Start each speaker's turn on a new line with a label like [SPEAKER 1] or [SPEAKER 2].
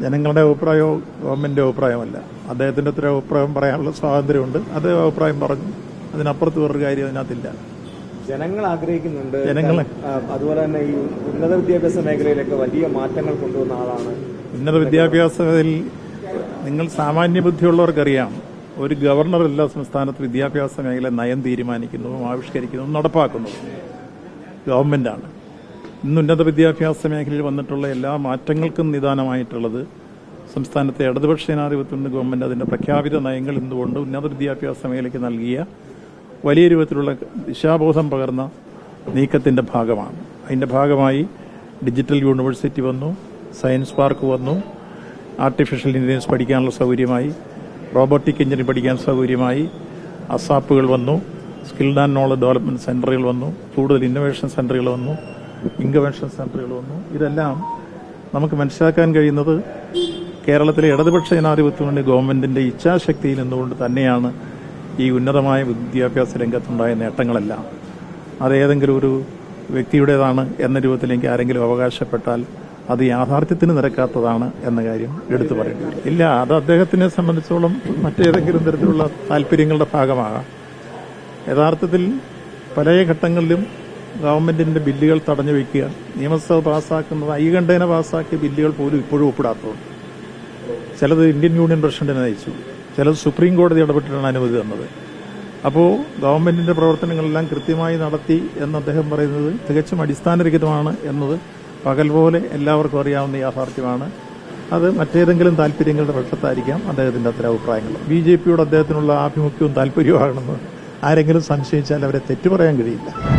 [SPEAKER 1] ജനങ്ങളുടെ അഭിപ്രായവും ഗവൺമെന്റിന്റെ അഭിപ്രായമല്ല. അദ്ദേഹത്തിന്റെ ഒത്തിരി അഭിപ്രായം പറയാനുള്ള സ്വാതന്ത്ര്യമുണ്ട്. അത് അഭിപ്രായം പറഞ്ഞു. അതിനപ്പുറത്ത് വേറൊരു കാര്യം അതിനകത്തില്ല.
[SPEAKER 2] ജനങ്ങൾ ആഗ്രഹിക്കുന്നുണ്ട്.
[SPEAKER 1] ജനങ്ങളെ?
[SPEAKER 2] അതുപോലെ തന്നെ ഈ ഉന്നത വിദ്യാഭ്യാസ മേഖലയിലൊക്കെ വലിയ മാറ്റങ്ങൾ കൊണ്ടുവന്ന ആളാണ്.
[SPEAKER 1] ഉന്നത വിദ്യാഭ്യാസത്തിൽ നിങ്ങൾ സാമാന്യ ബുദ്ധിയുള്ളവർക്കറിയാം. ഒരു ഗവർണർ എല്ലാ സംസ്ഥാനത്ത് വിദ്യാഭ്യാസ മേഖല നയം തീരുമാനിക്കുന്നതും ആവിഷ്കരിക്കുന്നതും നടപ്പാക്കുന്നതും ഗവൺമെന്റാണ്. ഇന്ന് ഉന്നത വിദ്യാഭ്യാസ മേഖലയിൽ വന്നിട്ടുള്ള എല്ലാ മാറ്റങ്ങൾക്കും നിദാനമായിട്ടുള്ളത് സംസ്ഥാനത്തെ ഇടതുപക്ഷ ജനാധിപത്യം ഗവൺമെന്റ് അതിന്റെ പ്രഖ്യാപിത നയങ്ങൾ എന്തുകൊണ്ട് ഉന്നത വിദ്യാഭ്യാസ മേഖലയ്ക്ക് നൽകിയ വലിയ രൂപത്തിലുള്ള ദിശാബോധം പകർന്ന നീക്കത്തിന്റെ ഭാഗമാണ്. അതിന്റെ ഭാഗമായി ഡിജിറ്റൽ യൂണിവേഴ്സിറ്റി വന്നു സയൻസ് പാർക്ക് വന്നു ആർട്ടിഫിഷ്യൽ ഇന്റലിജൻസ് പഠിക്കാനുള്ള സൗകര്യമായി റോബോട്ടിക് എഞ്ചിനീയറിംഗ് പഠിക്കാൻ സൗകര്യമായി അസാപ്പുകൾ വന്നു സ്കിൽഡ് ആൻഡ് നോളജ് ഡെവലപ്മെന്റ് സെന്ററുകൾ വന്നു കൂടുതൽ ഇന്നോവേഷൻ സെന്ററുകൾ വന്നു ഇൻകവേഷൻ സെന്ററുകൾ വന്നു. ഇതെല്ലാം നമുക്ക് മനസ്സിലാക്കാൻ കഴിയുന്നത് കേരളത്തിലെ ഇടതുപക്ഷ ജനാധിപത്യത്തിന്റെ ഗവൺമെന്റിന്റെ ഇച്ഛാശക്തിയിൽ നിന്നുകൊണ്ട് തന്നെയാണ് ഈ ഉന്നതമായ വിദ്യാഭ്യാസ രംഗത്തുണ്ടായ നേട്ടങ്ങളെല്ലാം. അതേതെങ്കിലും ഒരു വ്യക്തിയുടേതാണ് എന്ന രൂപത്തിലേക്ക് ആരെങ്കിലും അവകാശപ്പെട്ടാൽ അത് യാഥാർത്ഥ്യത്തിന് നിരക്കാത്തതാണ് എന്ന കാര്യം എടുത്തു പറയേണ്ടി വരും. ഇല്ല അത് അദ്ദേഹത്തിനെ സംബന്ധിച്ചോളം മറ്റേതെങ്കിലും തരത്തിലുള്ള താല്പര്യങ്ങളുടെ ഭാഗമാകാം. യഥാർത്ഥത്തിൽ പല ഘട്ടങ്ങളിലും ഗവൺമെന്റിന്റെ ബില്ലുകൾ തടഞ്ഞു വയ്ക്കുക നിയമസഭ പാസ്സാക്കുന്നത് ഐകണ്ഠേന പാസ്സാക്കിയ ബില്ലുകൾ പോലും ഇപ്പോഴും ഒപ്പിടാത്തതുണ്ട് ചിലത് ഇന്ത്യൻ യൂണിയൻ പ്രസിഡന്റിനെ നയിച്ചു. ചിലത് സുപ്രീം കോടതി ഇടപെട്ടിട്ടാണ് അനുമതി തന്നത്. അപ്പോൾ ഗവൺമെന്റിന്റെ പ്രവർത്തനങ്ങളെല്ലാം കൃത്യമായി നടത്തി എന്ന് അദ്ദേഹം പറയുന്നത് തികച്ചും അടിസ്ഥാനരഹിതമാണ് എന്നത് പകൽ പോലെ എല്ലാവർക്കും അറിയാവുന്ന യാഥാർത്ഥ്യമാണ്. അത് മറ്റേതെങ്കിലും താല്പര്യങ്ങളുടെ പക്ഷത്തായിരിക്കാം അദ്ദേഹത്തിന്റെ അത്ര അഭിപ്രായങ്ങൾ. ബി ജെ പിയോട് അദ്ദേഹത്തിനുള്ള ആഭിമുഖ്യവും താല്പര്യവുമാണെന്ന് ആരെങ്കിലും സംശയിച്ചാൽ അവരെ തെറ്റു പറയാൻ കഴിയില്ല.